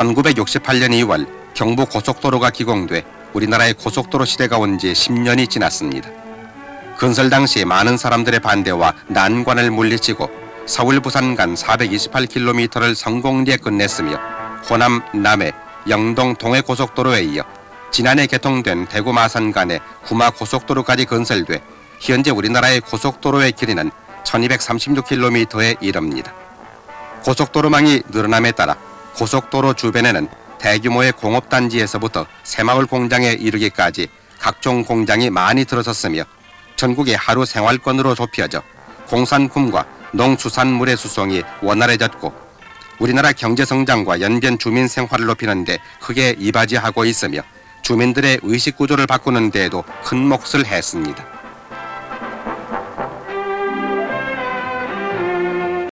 1968년 2월 경부 고속도로가 기공돼 우리나라의 고속도로 시대가 온 지 10년이 지났습니다. 건설 당시 많은 사람들의 반대와 난관을 물리치고 서울 부산 간 428km를 성공리에 끝냈으며 호남 남해 영동 동해 고속도로에 이어 지난해 개통된 대구 마산 간의 구마 고속도로까지 건설돼 현재 우리나라의 고속도로의 길이는 1236km에 이릅니다. 고속도로망이 늘어남에 따라 고속도로 주변에는 대규모의 공업단지에서부터 새마을 공장에 이르기까지 각종 공장이 많이 들어섰으며 전국의 하루 생활권으로 좁혀져 공산품과 농수산물의 수송이 원활해졌고 우리나라 경제 성장과 연변 주민 생활을 높이는 데 크게 이바지하고 있으며 주민들의 의식 구조를 바꾸는 데에도 큰 몫을 했습니다.